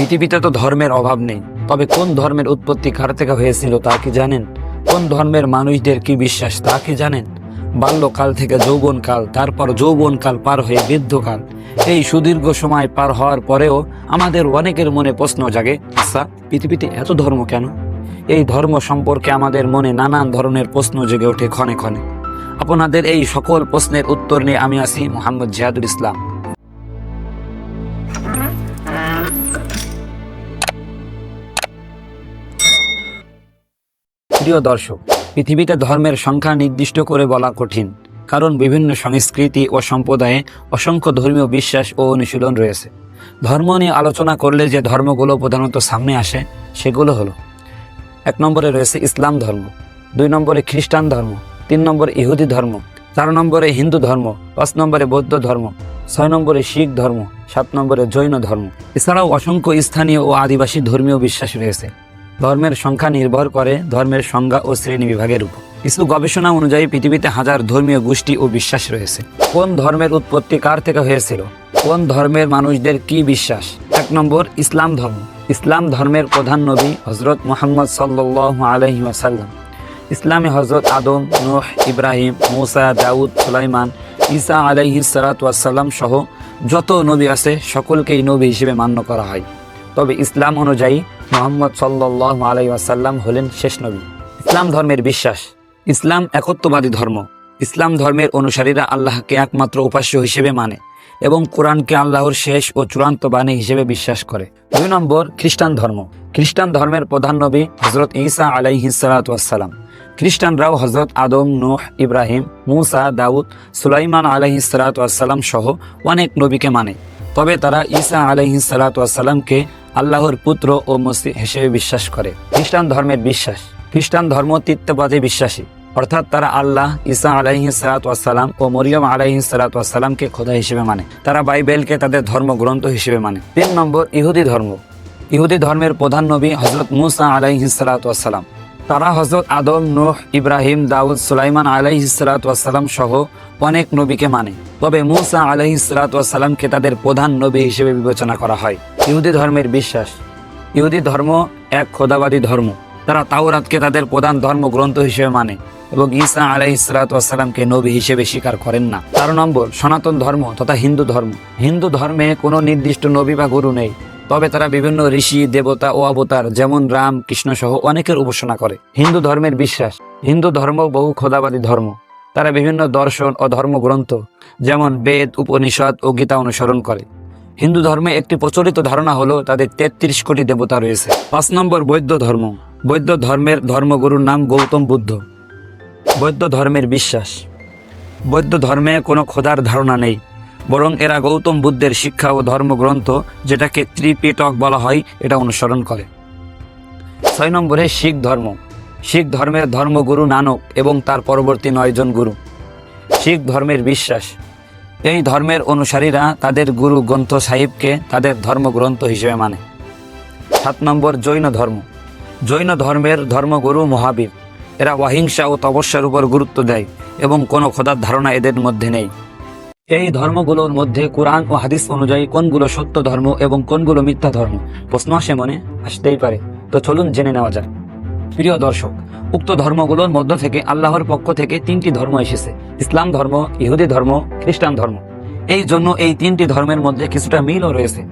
পৃথিবীতে তো ধর্মের অভাব নেই। তবে কোন ধর্মের উৎপত্তি কার থেকে হয়েছিল তা কি জানেন? কোন ধর্মের মানুষদের কি বিশ্বাস তা কি জানেন? বাল্যকাল থেকে যৌবনকাল, তারপর যৌবনকাল পার হয়ে বৃদ্ধকাল, এই সুদীর্ঘ সময় পার হওয়ার পরেও আমাদের অনেকের মনে প্রশ্ন জাগে আচ্ছা পৃথিবীতে এত ধর্ম কেন? এই ধর্ম সম্পর্কে আমাদের মনে নানান ধরনের প্রশ্ন জেগে ওঠে ক্ষণে ক্ষণে। আপনাদের এই সকল প্রশ্নের উত্তর নিয়ে আমি আছি মোহাম্মদ জিহাদুল ইসলাম। প্রিয় দর্শক, পৃথিবীতে ধর্মের সংখ্যা নির্দিষ্ট করে বলা কঠিন, কারণ বিভিন্ন সংস্কৃতি ও সম্প্রদায়ে অসংখ্য ধর্মীয় বিশ্বাস ও অনুশীলন রয়েছে। ধর্ম নিয়ে আলোচনা করলে যে ধর্মগুলো প্রধানত সামনে আসে, সেগুলো হলো, এক নম্বরে রয়েছে ইসলাম ধর্ম, দুই নম্বরে খ্রিস্টান ধর্ম, তিন নম্বরে ইহুদি ধর্ম, চার নম্বরে হিন্দু ধর্ম, পাঁচ নম্বরে বৌদ্ধ ধর্ম, ছয় নম্বরে শিখ ধর্ম, সাত নম্বরে জৈন ধর্ম। এছাড়াও অসংখ্য স্থানীয় ও আদিবাসী ধর্মীয় বিশ্বাস রয়েছে। ধর্মের সংখ্যা নির্ভর করে ধর্মের সংজ্ঞা ও শ্রেণি বিভাগের উপর। কিছু গবেষণা অনুযায়ী পৃথিবীতে হাজার ধর্মীয় গোষ্ঠী ও বিশ্বাস রয়েছে। কোন ধর্মের উৎপত্তি কার থেকে হয়েছিল? কোন ধর্মের মানুষদের কি বিশ্বাস? এক নম্বর, ইসলাম ধর্ম। ইসলাম ধর্মের প্রধান নবী হজরত মোহাম্মদ সাল্লাহ আলহি ওয়াসাল্লাম। ইসলামে হজরত আদম, নোহ, ইব্রাহিম, মুসা, দাউদ, সুলাইমান, ঈসা আলাইহি সালাতাম সহ যত নবী আছে, সকলকেই নবী হিসেবে মান্য করা হয়। তবে ইসলাম অনুযায়ী মোহাম্মদ সাল্লাহ আলাই আসাল্লাম হলেন শেষ নবী। ইসলাম ধর্মের বিশ্বাস। ইসলাম একত্ববাদী ধর্ম। ইসলাম ধর্মের অনুসারীরা আল্লাহকে একমাত্র উপাস্য হিসেবে মানে এবং কোরআনকে আল্লাহর শেষ ও চূড়ান্ত বাণী হিসেবে বিশ্বাস করে। দুই নম্বর, খ্রিস্টান ধর্ম। খ্রিস্টান ধর্মের প্রধান নবী হজরত ঈসা আলাইহিসালাম খ্রিস্টানরাও হজরত আদম, নূহ, ইব্রাহিম, মুসা, দাউদ, সুলাইমান আলাইহিসালাম সহ অনেক নবীকে মানে। তবে তারা ঈসা আলাইহিসালামকে আল্লাহর পুত্র ও মসি হিসেবে বিশ্বাস করে। খ্রিস্টান ধর্মের বিশ্বাস। খ্রিস্টান ধর্ম তৃত্ববাদে বিশ্বাসী। অর্থাৎ তারা আল্লাহ ঈসা আলাইহি সালাতাম ও মরিয়ম আলাইহি সালাতামকে খোদা হিসেবে মানে। তারা বাইবেলকে তাদের ধর্মগ্রন্থ হিসেবে মানে। তিন নম্বর, ইহুদি ধর্ম। ইহুদি ধর্মের প্রধান নবী হজরত মুসা আলাইহি সালাতাম তারা হজরত আদম, নূহ, ইব্রাহিম, দাউদ, সুলাইমান আলাইহি সালাতাম সহ অনেক নবীকে মানে। তবে মুসা আলাইহি সালাতামকে তাদের প্রধান নবী হিসেবে বিবেচনা করা হয়। ইহুদি ধর্মের বিশ্বাস। ইহুদি ধর্ম এক খোদাবাদী ধর্ম। তারা তাওরাতকে তাদের প্রধান ধর্মগ্রন্থ হিসেবে মানে এবং ঈসা আলাই ইসলাতামকে নবী হিসেবে স্বীকার করেন না। চার নম্বর, সনাতন ধর্ম তথা হিন্দু ধর্ম। হিন্দু ধর্মে কোনো নির্দিষ্ট নবী বা গুরু নেই। তবে তারা বিভিন্ন ঋষি, দেবতা ও অবতার যেমন রাম, কৃষ্ণ সহ অনেকের উপাসনা করে। হিন্দু ধর্মের বিশ্বাস। হিন্দু ধর্ম বহু খোদাবাদী ধর্ম। তারা বিভিন্ন দর্শন ও ধর্মগ্রন্থ, যেমন বেদ, উপনিষদ ও গীতা অনুসরণ করে। হিন্দু ধর্মে একটি প্রচলিত ধারণা হলো, তাদের তেত্রিশ কোটি দেবতা রয়েছে। পাঁচ নম্বর বৌদ্ধ ধর্ম। বৌদ্ধ ধর্মের ধর্মগুরুর নাম গৌতম বুদ্ধ। বৌদ্ধ ধর্মের বিশ্বাস। বৌদ্ধ ধর্মে কোনো খোদার ধারণা নেই, বরং এরা গৌতম বুদ্ধের শিক্ষা ও ধর্মগ্রন্থ, যেটাকে ত্রিপিটক বলা হয়, এটা অনুসরণ করে। ছয় নম্বরে শিখ ধর্ম। শিখ ধর্মের ধর্মগুরু নানক এবং তার পরবর্তী নয়জন গুরু। শিখ ধর্মের বিশ্বাস। এই ধর্মের অনুসারীরা তাদের গুরু গ্রন্থ সাহিবকে তাদের ধর্মগ্রন্থ হিসেবে মানে। সাত নম্বর, জৈন ধর্ম। জৈন ধর্মের ধর্মগুরু মহাবীর। এরা অহিংসা ও তপস্যার উপর গুরুত্ব দেয় এবং কোনো খোদার ধারণা এদের মধ্যে নেই। এই ধর্মগুলোর মধ্যে কোরআন ও হাদিস অনুযায়ী কোনগুলো সত্য ধর্ম এবং কোনগুলো মিথ্যা ধর্ম? প্রশ্ন আসে মনে? আসতেই পারে। তো চলুন জেনে নেওয়া যাক। প্রিয় দর্শক, উক্ত ধর্মগুলোর মধ্য থেকে আল্লাহর পক্ষ থেকে তিনটি ধর্ম এসেছে, ইসলাম ধর্ম, ইহুদি ধর্ম, খ্রিস্টান ধর্ম। এই জন্য এই তিনটি ধর্মের মধ্যে কিছুটা মিলও রয়েছে।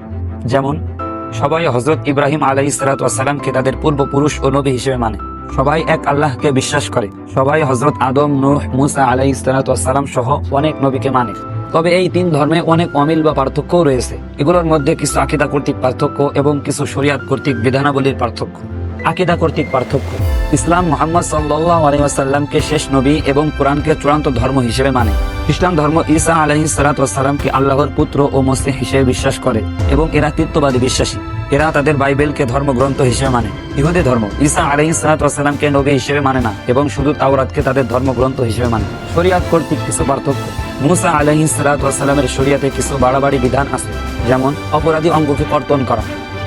যেমন, সবাই হজরত ইব্রাহিম আলাই সালাতামকে তাদের পূর্বপুরুষ ও নবী হিসেবে মানে। সবাই এক আল্লাহকে বিশ্বাস করে। সবাই হজরত আদম, নূহ, মুসা আলাই সালাতাম সহ অনেক নবীকে মানে। তবে এই তিন ধর্মে অনেক অমিল বা পার্থক্যও রয়েছে। এগুলোর মধ্যে কিছু আকিদা কর্তৃক পার্থক্য এবং কিছু শরিয়াত কর্তৃক বিধানাবলীর পার্থক্য। আকিদা কর্তৃক পার্থক্য। ইসলাম মোহাম্মদ সাল্লাহ আলহিমাসাল্লামকে শেষ নবী এবং কোরআনকে চূড়ান্ত ধর্ম হিসেবে মানে। খ্রিস্টান ধর্ম ঈসা আলহি সালাতামকে আল্লাহর পুত্র ও মসিহ হিসেবে বিশ্বাস করে এবং এরা তৃত্ববাদী বিশ্বাসী। এরা তাদের বাইবেলকে ধর্মগ্রন্থ হিসেবে মানে। ইহুদি ধর্ম ঈসা আলহি সালাতামকে নবী হিসেবে মানে না এবং শুধু তাওরাতকে তাদের ধর্মগ্রন্থ হিসেবে মানে। শরিয়াত কর্তৃক কিছু পার্থক্য। মুসা আলহি সালাতামের শরিয়াতে কিছু বাড়াবাড়ি বিধান আছে। যেমন, অপরাধী অঙ্গকে কর্তন করা।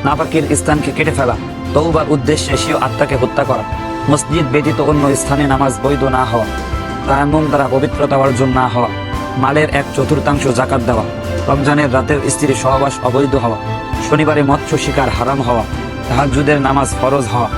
নাপাকের স্থানকে কেটে ফেলা। তৌবার উদ্দেশ্যে সেও আত্মাকে হত্যা করা। মসজিদ ব্যতীত অন্য স্থানে নামাজ বৈধ না হওয়া। তায়াম্মুম দ্বারা পবিত্রতা অর্জন না হওয়া। মালের এক চতুর্থাংশ জাকাত দেওয়া। রমজানের রাতের স্ত্রীর সহবাস অবৈধ হওয়া। শনিবারে মৎস্য শিকার হারাম হওয়া। তাহাজুদের নামাজ ফরজ হওয়া।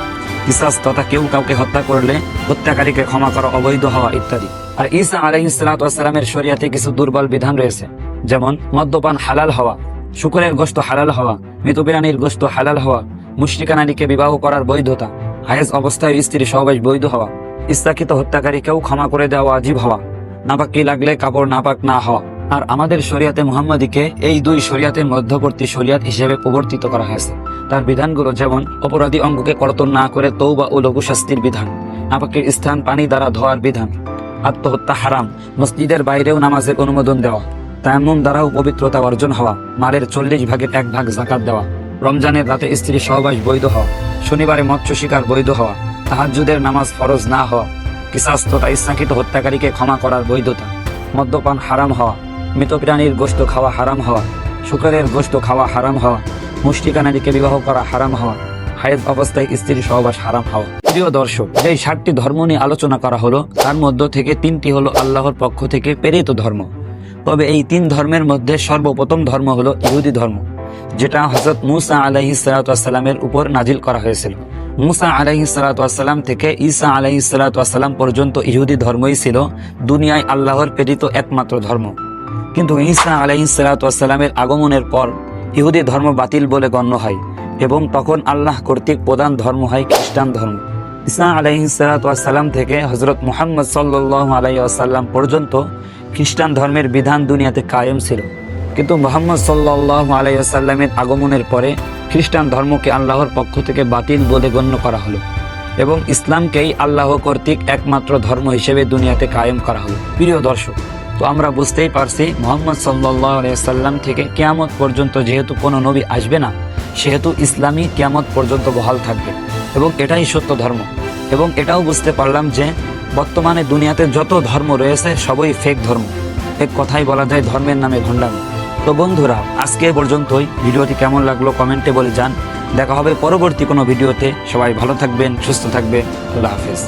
কিসাস তথা কেউ কাউকে হত্যা করলে হত্যাকারীকে ক্ষমা করা অবৈধ হওয়া ইত্যাদি। আর ঈসা আলহিসামের শরিয়াতে কিছু দুর্বল বিধান রয়েছে। যেমন, মদ্যপান হালাল হওয়া। শুকরের গোস্ত হালাল হওয়া মৃত বিরানির গোস্ত হালাল হওয়া মুশরিকা নারীকে বিবাহ করার বৈধতা, হায়েজ অবস্থায় স্ত্রী সহবাস বৈধ হওয়া ইস্তাকিত হত্যাকারীকেও ক্ষমা করে দেওয়া আজীব হওয়া নাপাকি লাগলে কাপড় নাপাক না হওয়া। আর আমাদের শরিয়াতে মুহাম্মাদিকে এই দুই শরিয়াতের মধ্যবর্তী শরিয়াত হিসেবে প্রবর্তিত করা হয়েছে। তার বিধানগুলো যেমন, অপরাধী অঙ্গকে কর্তন না করে তৌবা ও লঘু শাস্তির বিধান, নাপাকের স্থান পানি দ্বারা ধোয়ার বিধান, আত্মহত্যা হারাম, মসজিদের বাইরেও নামাজের অনুমোদন দেওয়া তায়াম্মুম দ্বারাও পবিত্রতা অর্জন হওয়া, মারের চল্লিশ ভাগের এক ভাগ জাকাত দেওয়া, রমজানের রাতে স্ত্রী সহবাস বৈধ হওয়া, শনিবারে মৎস্য শিকার বৈধ হওয়া, তাহাজ্জুদের নামাজ ফরজ না হওয়া কিসাস তথা ইচ্ছাকৃত হত্যাকারীকে ক্ষমা করার বৈধতা, মদ্যপান হারাম হওয়া মৃত প্রাণীর গোস্ত খাওয়া হারাম হওয়া, শুকরের গোস্ত খাওয়া হারাম হওয়া মুষ্টিকা নারীকে বিবাহ করা হারাম হওয়া হায়েজ অবস্থায় স্ত্রীর সহবাস হারাম হওয়া। প্রিয় দর্শক যেই ষাটটি ধর্ম নিয়ে আলোচনা করা হলো, তার মধ্য থেকে তিনটি হলো আল্লাহর পক্ষ থেকে প্রেরিত ধর্ম। তবে এই তিন ধর্মের মধ্যে সর্বপ্রথম ধর্ম হলো ইহুদি ধর্ম, যেটা হজরত মুসা আলাহি সালাতামের উপর নাজিল করা হয়েছিল। মুসা আলাহি সালাতাম থেকে ঈসা আলাহি সালাতাম পর্যন্ত ইহুদি ধর্মই ছিল দুনিয়ায় আল্লাহর প্রেরিত একমাত্র ধর্ম। কিন্তু ঈসা আলাহি সালাতামের আগমনের পর ইহুদি ধর্ম বাতিল বলে গণ্য হয় এবং তখন আল্লাহ কর্তৃক প্রধান ধর্ম হয় খ্রিস্টান ধর্ম। ইসা আলাইহি সালাম থেকে হজরত মোহাম্মদ সাল্লাহ আলাইসাল্লাম পর্যন্ত খ্রিস্টান ধর্মের বিধান দুনিয়াতে কায়েম ছিল। কিন্তু মোহাম্মদ সাল্লাহ আলাইসাল্লামের আগমনের পরে খ্রিস্টান ধর্মকে আল্লাহর পক্ষ থেকে বাতিল বলে গণ্য করা হলো এবং ইসলামকেই আল্লাহ কর্তৃক একমাত্র ধর্ম হিসেবে দুনিয়াতে কায়েম করা হলো। প্রিয় দর্শক, তো আমরা বুঝতেই পারছি মোহাম্মদ সাল্লাহ আলাইসাল্লাম থেকে কেয়ামত পর্যন্ত যেহেতু কোনো নবী আসবে না, সেহেতু ইসলামী কেয়ামত পর্যন্ত বহাল থাকবে এবং এটাই সত্য ধর্ম। এবং এটাও বুঝতে পারলাম যে বর্তমানে দুনিয়াতে যত ধর্ম রয়েছে, সবই ফেক ধর্ম। এক কথাই বলা যায় ধর্মের নামে ভণ্ডামি তো বন্ধুরা, আজকে পর্যন্তই। ভিডিওটি কেমন লাগল কমেন্টে বলে যান দেখা হবে পরবর্তী কোনো ভিডিওতে। সবাই ভালো থাকবেন, সুস্থ থাকবেন। আল্লাহ হাফেজ।